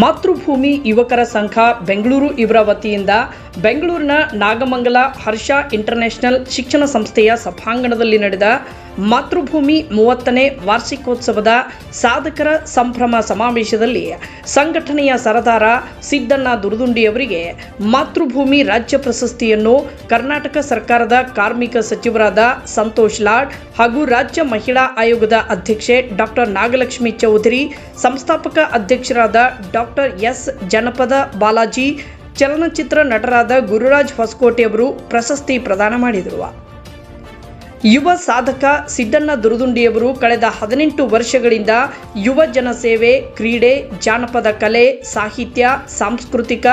ಮಾತೃಭೂಮಿ ಯುವಕರ ಸಂಘ ಬೆಂಗಳೂರು ಇವರ ವತಿಯಿಂದ ಬೆಂಗಳೂರಿನ ನಾಗಮಂಗಲ ಹರ್ಷ ಇಂಟರ್ನ್ಯಾಷನಲ್ ಶಿಕ್ಷಣ ಸಂಸ್ಥೆಯ ಸಭಾಂಗಣದಲ್ಲಿ ನಡೆದ ಮಾತೃಭೂಮಿ ಮೂವತ್ತನೇ ವಾರ್ಷಿಕೋತ್ಸವದ ಸಾಧಕರ ಸಂಭ್ರಮ ಸಮಾವೇಶದಲ್ಲಿ ಸಂಘಟನೆಯ ಸರದಾರ ಸಿದ್ದಣ್ಣ ದುರ್ದುಂಡಿಯವರಿಗೆ ಮಾತೃಭೂಮಿ ರಾಜ್ಯ ಪ್ರಶಸ್ತಿಯನ್ನು ಕರ್ನಾಟಕ ಸರ್ಕಾರದ ಕಾರ್ಮಿಕ ಸಚಿವರಾದ ಸಂತೋಷ್ ಲಾಡ್ ಹಾಗೂ ರಾಜ್ಯ ಮಹಿಳಾ ಆಯೋಗದ ಅಧ್ಯಕ್ಷೆ ಡಾಕ್ಟರ್ ನಾಗಲಕ್ಷ್ಮಿ ಚೌಧರಿ, ಸಂಸ್ಥಾಪಕ ಅಧ್ಯಕ್ಷರಾದ ಡಾಕ್ಟರ್ ಎಸ್ ಜನಪದ ಬಾಲಾಜಿ, ಚಲನಚಿತ್ರ ನಟರಾದ ಗುರುರಾಜ್ ಹೊಸಕೋಟೆ ಅವರು ಪ್ರಶಸ್ತಿ ಪ್ರದಾನ ಮಾಡಿದರು. ಯುವ ಸಾಧಕ ಸಿದ್ದಣ್ಣ ದುರುದುಂಡಿಯವರು ಕಳೆದ ಹದಿನೆಂಟು ವರ್ಷಗಳಿಂದ ಯುವ ಜನ ಸೇವೆ ಕ್ರೀಡೆ, ಜಾನಪದ ಕಲೆ, ಸಾಹಿತ್ಯ, ಸಾಂಸ್ಕೃತಿಕ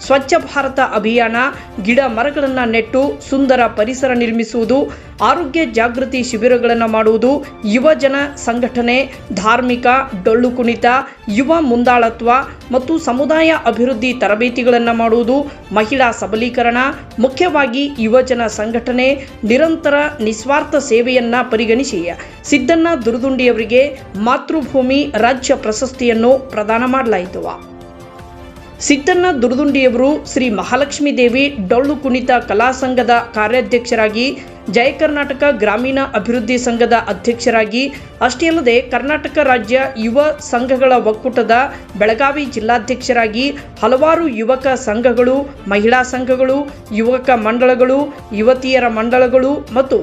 ಸ್ವಚ್ಛ ಭಾರತ ಅಭಿಯಾನ, ಗಿಡ ಮರಗಳನ್ನು ನೆಟ್ಟು ಸುಂದರ ಪರಿಸರ ನಿರ್ಮಿಸುವುದು, ಆರೋಗ್ಯ ಜಾಗೃತಿ ಶಿಬಿರಗಳನ್ನು ಮಾಡುವುದು ಯುವಜನ ಸಂಘಟನೆ, ಧಾರ್ಮಿಕ, ಡೊಳ್ಳು ಕುಣಿತ, ಯುವ ಮುಂದಾಳತ್ವ ಮತ್ತು ಸಮುದಾಯ ಅಭಿವೃದ್ಧಿ ತರಬೇತಿಗಳನ್ನು ಮಾಡುವುದು, ಮಹಿಳಾ ಸಬಲೀಕರಣ, ಮುಖ್ಯವಾಗಿ ಯುವಜನ ಸಂಘಟನೆ, ನಿರಂತರ ನಿಸ್ವಾರ್ಥ ಸೇವೆಯನ್ನ ಪರಿಗಣಿಸಿ. ಸಿದ್ದಣ್ಣ ದುರ್ದುಂಡಿಯವರಿಗೆ ಮಾತೃಭೂಮಿ ರಾಜ್ಯ ಪ್ರಶಸ್ತಿಯನ್ನು ಪ್ರದಾನ ಮಾಡಲಾಯಿತು. ಸಿದ್ದಣ್ಣ ದುರ್ದುಂಡಿಯವರು ಶ್ರೀ ಮಹಾಲಕ್ಷ್ಮೀ ದೇವಿ ಡೊಳ್ಳು ಕುಣಿತ ಕಲಾ ಸಂಘದ ಕಾರ್ಯಾಧ್ಯಕ್ಷರಾಗಿ, ಜಯ ಕರ್ನಾಟಕ ಗ್ರಾಮೀಣ ಅಭಿವೃದ್ಧಿ ಸಂಘದ ಅಧ್ಯಕ್ಷರಾಗಿ, ಅಷ್ಟೇ ಅಲ್ಲದೆ ಕರ್ನಾಟಕ ರಾಜ್ಯ ಯುವ ಸಂಘಗಳ ಒಕ್ಕೂಟದ ಬೆಳಗಾವಿ ಜಿಲ್ಲಾಧ್ಯಕ್ಷರಾಗಿ ಹಲವಾರು ಯುವಕ ಸಂಘಗಳು, ಮಹಿಳಾ ಸಂಘಗಳು, ಯುವಕ ಮಂಡಳಗಳು, ಯುವತಿಯರ ಮಂಡಳಗಳು ಮತ್ತು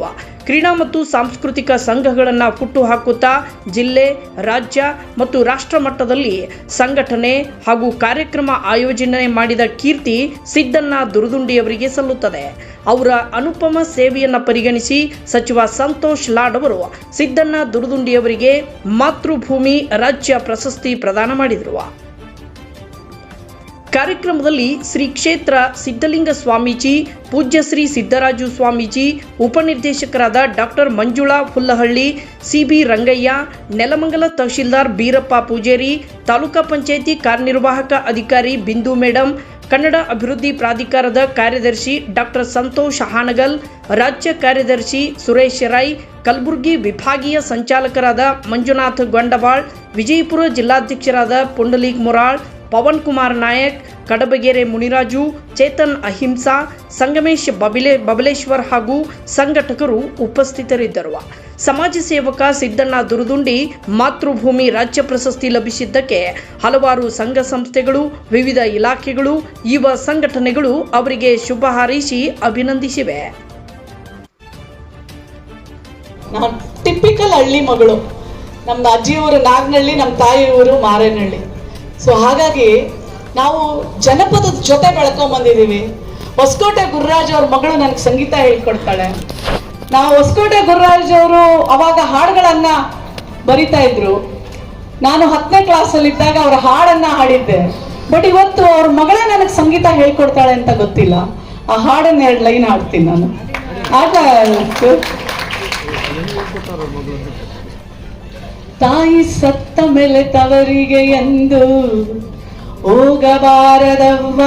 ಕ್ರೀಡಾ ಮತ್ತು ಸಾಂಸ್ಕೃತಿಕ ಸಂಘಗಳನ್ನು ಹುಟ್ಟುಹಾಕುತ್ತಾ ಜಿಲ್ಲೆ, ರಾಜ್ಯ ಮತ್ತು ರಾಷ್ಟ್ರ ಮಟ್ಟದಲ್ಲಿ ಸಂಘಟನೆ ಹಾಗೂ ಕಾರ್ಯಕ್ರಮ ಆಯೋಜನೆ ಮಾಡಿದ ಕೀರ್ತಿ ಸಿದ್ದಣ್ಣ ದುರದುಂಡಿಯವರಿಗೆ ಸಲ್ಲುತ್ತದೆ. ಅವರ ಅನುಪಮ ಸೇವೆಯನ್ನು ಪರಿಗಣಿಸಿ ಸಚಿವ ಸಂತೋಷ್ ಲಾಡ್ ಅವರು ಸಿದ್ದಣ್ಣ ದುರದುಂಡಿಯವರಿಗೆ ಮಾತೃಭೂಮಿ ರಾಜ್ಯ ಪ್ರಶಸ್ತಿ ಪ್ರದಾನ ಮಾಡಿದರು. ಕಾರ್ಯಕ್ರಮದಲ್ಲಿ ಶ್ರೀ ಕ್ಷೇತ್ರ ಸಿದ್ಧಲಿಂಗ ಸ್ವಾಮೀಜಿ, ಪೂಜ್ಯ ಶ್ರೀ ಸಿದ್ದರಾಜು ಸ್ವಾಮೀಜಿ, ಉಪನಿರ್ದೇಶಕರಾದ ಡಾಕ್ಟರ್ ಮಂಜುಳಾ ಹುಲ್ಲಹಳ್ಳಿ, ಸಿಬಿ ರಂಗಯ್ಯ, ನೆಲಮಂಗಲ ತಹಶೀಲ್ದಾರ್ ಬೀರಪ್ಪ ಪೂಜೇರಿ, ತಾಲೂಕಾ ಪಂಚಾಯಿತಿ ಕಾರ್ಯನಿರ್ವಾಹಕ ಅಧಿಕಾರಿ ಬಿಂದು ಮೇಡಂ, ಕನ್ನಡ ಅಭಿವೃದ್ಧಿ ಪ್ರಾಧಿಕಾರದ ಕಾರ್ಯದರ್ಶಿ ಡಾಕ್ಟರ್ ಸಂತೋಷ್ ಹಾನಗಲ್, ರಾಜ್ಯ ಕಾರ್ಯದರ್ಶಿ ಸುರೇಶ್ ರೈ, ಕಲಬುರಗಿ ವಿಭಾಗೀಯ ಸಂಚಾಲಕರಾದ ಮಂಜುನಾಥ್ ಗೊಂಡವಾಳ್, ವಿಜಯಪುರ ಜಿಲ್ಲಾಧ್ಯಕ್ಷರಾದ ಪುಂಡಲೀಗ್ ಮೊರಾಳ್ ಪವನ್ ಕುಮಾರ್ ನಾಯಕ್, ಕಡಬಗೆರೆ ಮುನಿರಾಜು, ಚೇತನ್ ಅಹಿಂಸಾ, ಸಂಗಮೇಶ್ ಬಬಿಲೆ, ಬಬಲೇಶ್ವರ್ ಹಾಗೂ ಸಂಘಟಕರು ಉಪಸ್ಥಿತರಿದ್ದರು. ಸಮಾಜ ಸೇವಕ ಸಿದ್ದಣ್ಣ ದುರುದುಂಡಿ ಮಾತೃಭೂಮಿ ರಾಜ್ಯ ಪ್ರಶಸ್ತಿ ಲಭಿಸಿದ್ದಕ್ಕೆ ಹಲವಾರು ಸಂಘ ಸಂಸ್ಥೆಗಳು, ವಿವಿಧ ಇಲಾಖೆಗಳು, ಯುವ ಸಂಘಟನೆಗಳು ಅವರಿಗೆ ಶುಭ ಹಾರೈಸಿ ಅಭಿನಂದಿಸಿವೆ. ಟಿಪಿಕಲ್ ಹಳ್ಳಿ ಮಗಳು. ನಮ್ಮ ಅಜ್ಜಿಯವರು ನಾಗನಹಳ್ಳಿ ನಮ್ಮ ತಾಯಿಯವರು ಮಾರೇನಹಳ್ಳಿ ಸೊ ಹಾಗಾಗಿ ನಾವು ಜನಪದದ ಜೊತೆ ಬೆಳ್ಕೊಂಬಂದಿದ್ದೀವಿ. ಹೊಸಕೋಟೆ ಗುರುರಾಜ್ ಅವ್ರ ಮಗಳು ನನಗೆ ಸಂಗೀತ ಹೇಳ್ಕೊಡ್ತಾಳೆ. ನಾವು ಹೊಸಕೋಟೆ ಗುರುರಾಜ್ ಅವರು ಅವಾಗ ಹಾಡುಗಳನ್ನ ಬರಿತಾ ಇದ್ರು. ನಾನು ಹತ್ತನೇ ಕ್ಲಾಸಲ್ಲಿ ಇದ್ದಾಗ ಅವರ ಹಾಡನ್ನ ಹಾಡಿದ್ದೆ. ಬಟ್ ಇವತ್ತು ಅವ್ರ ಮಗಳೇ ನನಗೆ ಸಂಗೀತ ಹೇಳ್ಕೊಡ್ತಾಳೆ ಅಂತ ಗೊತ್ತಿಲ್ಲ. ಆ ಹಾಡನ್ನ ಎರಡು ಲೈನ್ ಹಾಡ್ತೀನಿ ನಾನು. ಆಗ ತಾಯಿ ಸತ್ತ ಮೇಲೆ ತವರಿಗೆ ಎಂದು ಹೋಗಬಾರದವ್ವ.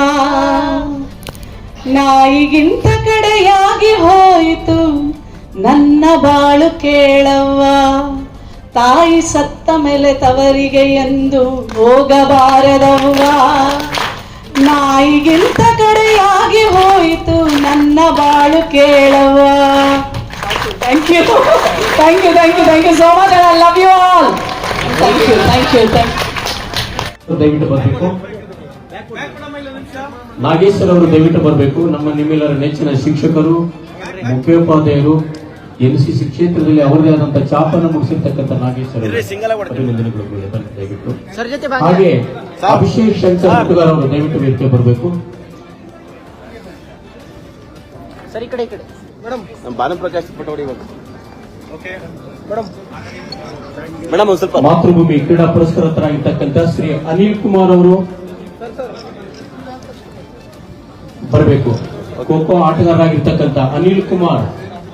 ನಾಯಿಗಿಂತ ಕಡೆಯಾಗಿ ಹೋಯಿತು, ನನ್ನ ಬಾಳು ಕೇಳವ್ವ. ತಾಯಿ ಸತ್ತ ಮೇಲೆ ತವರಿಗೆ ಎಂದು ಹೋಗಬಾರದವ್ವ. ನಾಯಿಗಿಂತ ಕಡೆಯಾಗಿ ಹೋಯಿತು, ನನ್ನ ಬಾಳು ಕೇಳವ್ವ. Thank you thank you thank you so you so much I love you all thank you you, you you. ದಯವಿಟ್ಟು ಬರಬೇಕು. ನಾಗೇಶ್ವರ ಅವರು ದಯವಿಟ್ಟು ಬರಬೇಕು. ನಮ್ಮ ನಿಮ್ಮೆಲ್ಲರ ನೆಚ್ಚಿನ ಶಿಕ್ಷಕರು ಮುಖ್ಯೋಪಾಧ್ಯಾಯರು ಎನ್ ಸಿ ಸಿ ಕ್ಷೇತ್ರದಲ್ಲಿ ಅವರದೇ ಆದಂತಹ ಚಾಪನ್ನು ಮುಗಿಸಿರ್ತಕ್ಕಂಥ ನಾಗೇಶ್ವರ ದಯವಿಟ್ಟು. ಹಾಗೆ ಅಭಿಷೇಕ್ ಶಂಕರ್ ಹುಟ್ಟುಗಾರ್ ಅವರು ದಯವಿಟ್ಟು ವೇದಿಕೆ ಬರಬೇಕು. ನಮ್ಮ ಭಾನುಪ್ರಕಾಶ್ ಪಟೋಡಿ ಮೇಡಮ್. ಒಂದ್ ಸ್ವಲ್ಪ ಮಾತೃಭೂಮಿ ಕ್ರೀಡಾ ಪುರಸ್ಕೃತರಾಗಿರ್ತಕ್ಕಂಥ ಶ್ರೀ ಅನಿಲ್ ಕುಮಾರ್ ಅವರು ಬರಬೇಕು. ಖೋಖೋ ಆಟಗಾರರಾಗಿರ್ತಕ್ಕಂಥ ಅನಿಲ್ ಕುಮಾರ್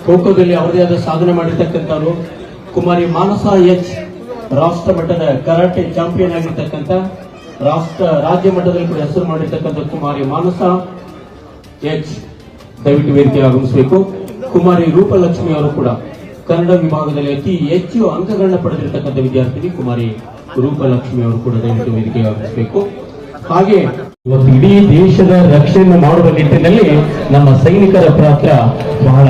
ಖೋಖೋದಲ್ಲಿ ಅವರದೇ ಆದ ಸಾಧನೆ ಮಾಡಿರ್ತಕ್ಕಂಥವರು. ಕುಮಾರಿ ಮಾನಸ ಎಚ್ ರಾಷ್ಟ್ರ ಮಟ್ಟದ ಕರಾಟೆ ಚಾಂಪಿಯನ್ ಆಗಿರ್ತಕ್ಕಂಥ ರಾಷ್ಟ್ರ ರಾಜ್ಯ ಮಟ್ಟದಲ್ಲಿ ಕೂಡ ಹೆಸರು ಮಾಡಿರ್ತಕ್ಕಂಥ ಕುಮಾರಿ ಮಾನಸ ಎಚ್ ದಯವಿಟ್ಟು ವೇದಿಕೆ ಆಗಮಿಸಬೇಕು. ಕುಮಾರಿ ರೂಪಲಕ್ಷ್ಮಿ ಅವರು ಕೂಡ ಕನ್ನಡ ವಿಭಾಗದಲ್ಲಿ ಅತಿ ಹೆಚ್ಚು ಅಂಕಗಳನ್ನ ಪಡೆದಿರತಕ್ಕಂಥ ವಿದ್ಯಾರ್ಥಿನಿ ಕುಮಾರಿ ರೂಪಲಕ್ಷ್ಮಿ ಅವರು ಕೂಡ ದಯವಿಟ್ಟು ವೇದಿಕೆ ಆಗಮಿಸಬೇಕು. ಹಾಗೆ ಇವತ್ತು ಇಡೀ ದೇಶದ ರಕ್ಷಣೆ ಮಾಡುವ ನಿಟ್ಟಿನಲ್ಲಿ ನಮ್ಮ ಸೈನಿಕರ ಪಾತ್ರ ಬಹಳ